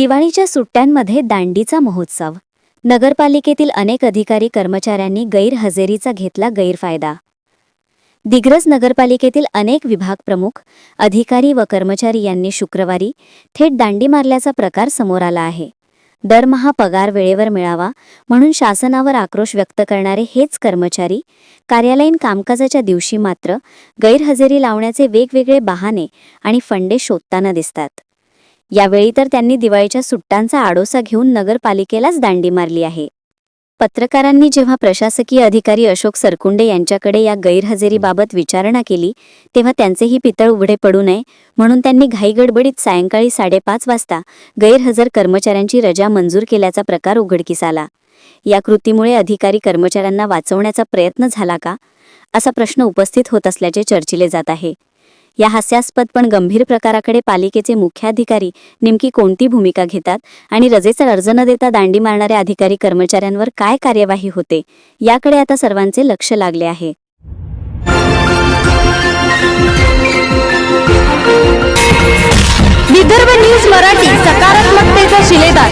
दिवाळीच्या सुट्ट्यांमध्ये दांडीचा महोत्सव. नगरपालिकेतील अनेक अधिकारी कर्मचाऱ्यांनी गैरहजेरीचा घेतला गैरफायदा. दिग्रज नगरपालिकेतील अनेक विभाग प्रमुख अधिकारी व कर्मचारी यांनी शुक्रवारी थेट दांडी मारल्याचा प्रकार समोर आला आहे. दरमहा पगार वेळेवर मिळावा म्हणून शासनावर आक्रोश व्यक्त करणारे हेच कर्मचारी कार्यालयीन कामकाजाच्या दिवशी मात्र गैरहजेरी लावण्याचे वेगवेगळे बहाणे आणि फंडे शोधताना दिसतात. यावेळी तर त्यांनी दिवाळीच्या सुट्ट्यांचा आडोसा घेऊन नगरपालिकेलाच दांडी मारली आहे. पत्रकारांनी जेव्हा प्रशासकीय अधिकारी अशोक सरकुंडे यांच्याकडे या गैरहजेरीबाबत विचारणा केली तेव्हा त्यांचेही पितळ उघडे पडू नये म्हणून त्यांनी घाईगडबडीत सायंकाळी साडेपाच वाजता गैरहजर कर्मचाऱ्यांची रजा मंजूर केल्याचा प्रकार उघडकीस आला. या कृतीमुळे अधिकारी कर्मचाऱ्यांना वाचवण्याचा प्रयत्न झाला का? असा प्रश्न उपस्थित होत असल्याचे चर्चिले जात आहे. या हास्यास्पद पण गंभीर प्रकाराकडे पालिकेचे मुख्याधिकारी नेमकी कोणती भूमिका घेतात आणि रजेचा अर्ज न देता दांडी मारणाऱ्या अधिकारी कर्मचाऱ्यांवर काय कार्यवाही होते याकडे आता सर्वांचे लक्ष लागले आहे. विदर्भ न्यूज मराठी सकारात्मकतेचा शिलेदार.